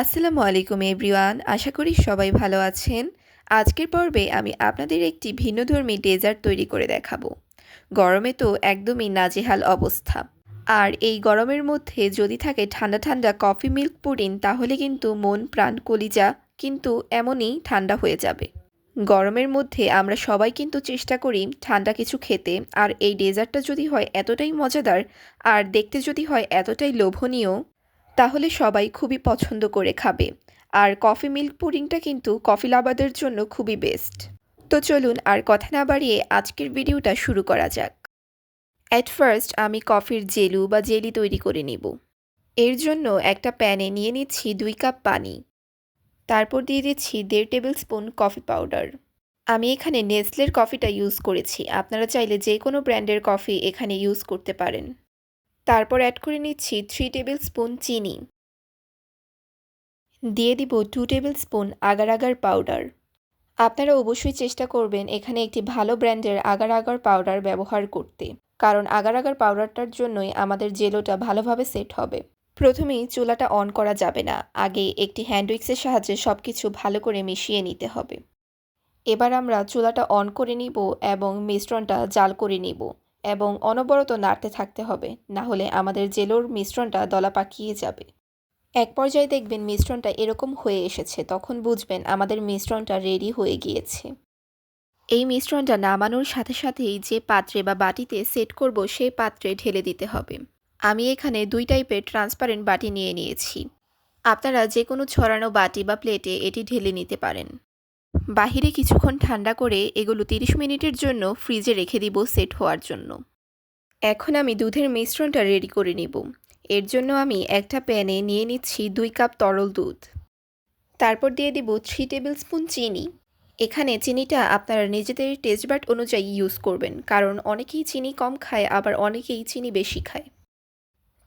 আসসালামু আলাইকুম এভরিওয়ান, আশা করি সবাই ভালো আছেন। আজকের পর্বে আমি আপনাদের একটি ভিন্নধর্মী ডেজার্ট তৈরি করে দেখাবো। গরমে তো একদমই নাজেহাল অবস্থা। আর এই গরমের মধ্যে যদি থাকে ঠান্ডা ঠান্ডা কফি মিল্ক পুডিং, তাহলে কিন্তু মন, প্রাণ, কলিজা কিন্তু এমনই ঠান্ডা হয়ে যাবে। গরমের মধ্যে আমরা সবাই কিন্তু চেষ্টা করি ঠান্ডা কিছু খেতে, আর এই ডেজার্টটা যদি হয় এতটাই মজাদার, আর দেখতে যদি হয় এতটাই লোভনীয় তাহলে সবাই খুবই পছন্দ করে খাবে। আর কফি মিল্ক পুডিংটা কিন্তু কফি লাভারদের জন্য খুবই বেস্ট তো চলুন আর কথা না বাড়িয়ে আজকের ভিডিওটা শুরু করা যাক। অ্যাট ফার্স্ট আমি কফির জেলু বা জেলি তৈরি করে নিব। এর জন্য একটা প্যানে নিয়ে নিচ্ছি দুই কাপ পানি। তারপর দিয়ে দিচ্ছি দেড় টেবিল স্পুন কফি পাউডার আমি এখানে নেসলের কফিটা ইউজ করেছি। আপনারা চাইলে যে কোনো ব্র্যান্ডের কফি এখানে ইউজ করতে পারেন। তারপর অ্যাড করে নিচ্ছি থ্রি টেবিল স্পুন চিনি। দিয়ে দিব two tablespoon agar agar powder আপনারা অবশ্যই চেষ্টা করবেন এখানে একটি ভালো ব্র্যান্ডের আগার আগার পাউডার ব্যবহার করতে। কারণ আগার আগার পাউডারটার জন্যই আমাদের জেলোটা ভালোভাবে সেট হবে। প্রথমেই চুলাটা অন করা যাবে না। আগে একটি হ্যান্ড উইক্সের সাহায্যে সব কিছু ভালো করে মিশিয়ে নিতে হবে। এবার আমরা চুলাটা অন করে নিব এবং মিশ্রণটা জাল করে নিব। এবং অনবরত নাড়তে থাকতে হবে, না হলে আমাদের জেলোর মিশ্রণটা দলা পাকিয়ে যাবে। এক পর্যায়ে দেখবেন মিশ্রণটা এরকম হয়ে এসেছে, তখন বুঝবেন আমাদের মিশ্রণটা রেডি হয়ে গিয়েছে। এই মিশ্রণটা নামানোর সাথে সাথেই যে পাত্রে বা বাটিতে সেট করব, সেই পাত্রে ঢেলে দিতে হবে। আমি এখানে দুই টাইপের ট্রান্সপারেন্ট বাটি নিয়ে নিয়েছি। আপনারা যে কোনো ছড়ানো বাটি বা প্লেটে এটি ঢেলে নিতে পারেন। বাহিরে কিছুক্ষণ ঠান্ডা করে এগুলো তিরিশ মিনিটের জন্য ফ্রিজে রেখে দিব সেট হওয়ার জন্য। এখন আমি দুধের মিশ্রণটা রেডি করে নিব। এর জন্য আমি একটা প্যানে নিয়ে নিচ্ছি দুই কাপ তরল দুধ। তারপর দিয়ে দিব থ্রি টেবিল স্পুন চিনি। এখানে চিনিটা আপনারা নিজেদের টেস্ট বাট অনুযায়ী ইউজ করবেন, কারণ অনেকেই চিনি কম খায়, আবার অনেকেই চিনি বেশি খায়।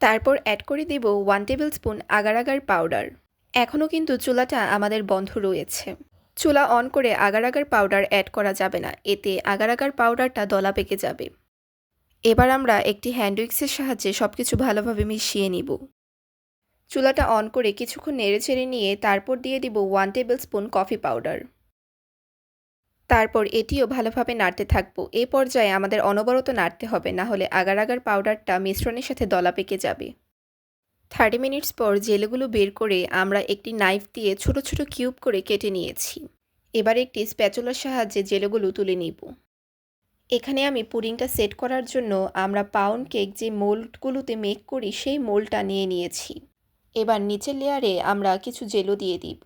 তারপর অ্যাড করে দেব one tablespoon agar agar powder এখনও কিন্তু চুলাটা আমাদের বন্ধ রয়েছে। চুলা অন করে আগার আগার পাউডার অ্যাড করা যাবে না। এতে আগার আগার পাউডারটা দলা পেকে যাবে। এবার আমরা একটি হ্যান্ড উইক্সের সাহায্যে সব কিছু ভালোভাবে মিশিয়ে নিব। চুলাটা অন করে কিছুক্ষণ নেড়ে চেড়ে নিয়ে তারপর দিয়ে দিব one tablespoon coffee powder. তারপর এটিও ভালোভাবে নাড়তে থাকব। এ পর্যায়ে আমাদের অনবরত নাড়তে হবে, না হলে আগার আগার পাউডারটা মিশ্রণের সাথে দলা পেকে যাবে। থার্টি মিনিটস পর জেলেগুলো বের করে আমরা একটি নাইফ দিয়ে ছোট ছোট কিউব করে কেটে নিয়েছি। এবার একটি স্প্যাচুলার সাহায্যে জেলেগুলো তুলে নিব। এখানে আমি পুডিংটা সেট করার জন্য আমরা পাউন্ড কেক যে মোল্ডগুলোতে মেক করি সেই মোল্ডটা নিয়ে নিয়েছি। এবার নিচের লেয়ারে আমরা কিছু জেলো দিয়ে দিব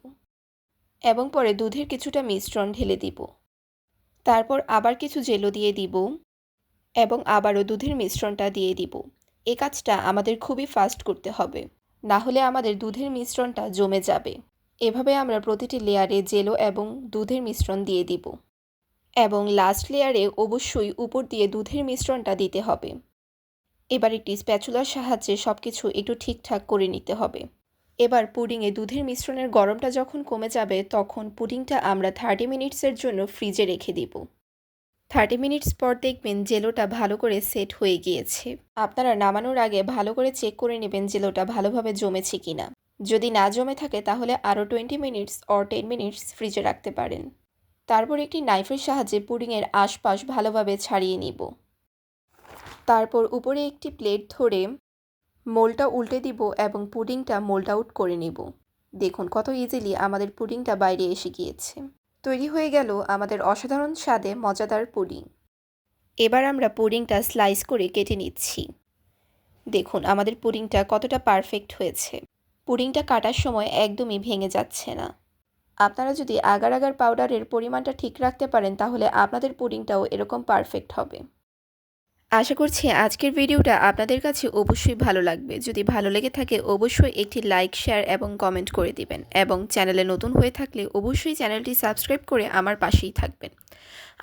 এবং পরে দুধের কিছুটা মিশ্রণ ঢেলে দিব। তারপর আবার কিছু জেলো দিয়ে দিব এবং আবারও দুধের মিশ্রণটা দিয়ে দিব। এ কাজটা আমাদের খুবই ফাস্ট করতে হবে। না হলে আমাদের দুধের মিশ্রণটা জমে যাবে। এভাবে আমরা প্রতিটি লেয়ারে জেলো এবং দুধের মিশ্রণ দিয়ে দিব। এবং লাস্ট লেয়ারে অবশ্যই উপর দিয়ে দুধের মিশ্রণটা দিতে হবে। এবার একটি স্প্যাচুলার সাহায্যে সব কিছু একটু ঠিকঠাক করে নিতে হবে। এবার পুডিংয়ে দুধের মিশ্রণের গরমটা যখন কমে যাবে, তখন পুডিংটা আমরা থার্টি মিনিটসের জন্য ফ্রিজে রেখে দিব। থার্টি মিনিটস পর দেখবেন জেলোটা ভালো করে সেট হয়ে গিয়েছে। আপনারা নামানোর আগে ভালো করে চেক করে নেবেন জেলোটা ভালোভাবে জমেছে কিনা। যদি না জমে থাকে তাহলে আরও twenty minutes or ten minutes ফ্রিজে রাখতে পারেন। তারপর একটি নাইফের সাহায্যে পুডিংয়ের আশপাশ ভালোভাবে ছাড়িয়ে নিব। তারপর উপরে একটি প্লেট ধরে মোলটা উল্টে দিব এবং পুডিংটা মোল্ড আউট করে নিব। দেখুন কত ইজিলি আমাদের পুডিংটা বাইরে এসে গিয়েছে। তৈরি হয়ে গেল আমাদের অসাধারণ স্বাদে মজাদার পুডিং। এবার আমরা পুডিংটা স্লাইস করে কেটে নিচ্ছি। দেখুন, আমাদের পুডিংটা কতটা পারফেক্ট হয়েছে। পুডিংটা কাটার সময় একদমই ভেঙে যাচ্ছে না। আপনারা যদি আগার আগার পাউডারের পরিমাণটা ঠিক রাখতে পারেন, তাহলে আপনাদের পুডিংটাও এরকম পারফেক্ট হবে। আশা করছি আজকের ভিডিওটা আপনাদের কাছে অবশ্যই ভালো লাগবে। যদি ভালো লেগে থাকে, অবশ্যই একটি লাইক, শেয়ার এবং কমেন্ট করে দিবেন এবং চ্যানেলে নতুন হয়ে থাকলে অবশ্যই চ্যানেলটি সাবস্ক্রাইব করে আমার পাশেই থাকবেন।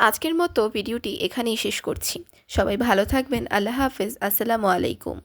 আজকের মতো ভিডিওটি এখানেই শেষ করছি। সবাই ভালো থাকবেন। আল্লাহ হাফেজ। আসসালামু আলাইকুম।